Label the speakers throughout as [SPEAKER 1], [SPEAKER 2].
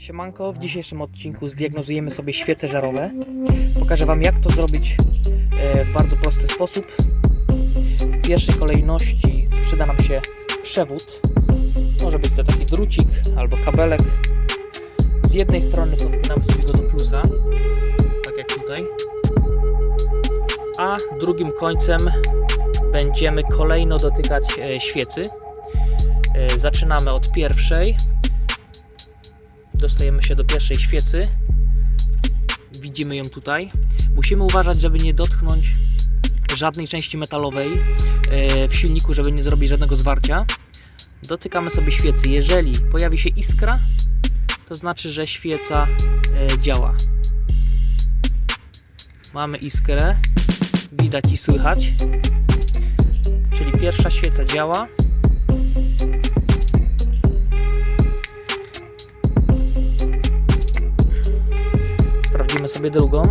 [SPEAKER 1] Siemanko, w dzisiejszym odcinku zdiagnozujemy sobie świece żarowe. Pokażę Wam jak to zrobić e, w bardzo prosty sposób. W pierwszej kolejności przyda nam się przewód. Może być to taki drucik albo kabelek. Z jednej strony podpinamy sobie go do plusa, tak jak tutaj. A drugim końcem będziemy kolejno dotykać e, świecy. E, Zaczynamy od pierwszej, dostajemy się do pierwszej świecy. Widzimy ją tutaj. Musimy uważać, żeby nie dotknąć żadnej części metalowej e, w silniku, żeby nie zrobić żadnego zwarcia. Dotykamy sobie świecy. Jeżeli pojawi się iskra, to znaczy, że świeca e, działa. Mamy iskrę, widać i słychać. Czyli pierwsza świeca działa. Sprawdzimy sobie drugą.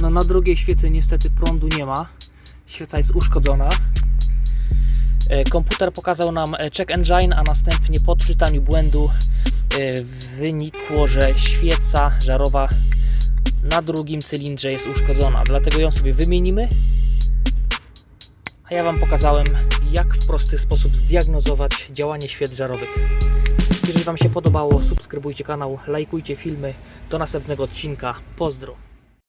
[SPEAKER 1] No na drugiej świecy niestety prądu nie ma. Świeca jest uszkodzona. E, Komputer pokazał nam e, check engine, a następnie po odczytaniu błędu e, wynikło, że świeca żarowa na drugim cylindrze jest uszkodzona. Dlatego ją sobie wymienimy. Ja Wam pokazałem, jak w prosty sposób zdiagnozować działanie świec żarowych. Jeżeli Wam się podobało, subskrybujcie kanał, lajkujcie filmy. Do następnego odcinka. Pozdro.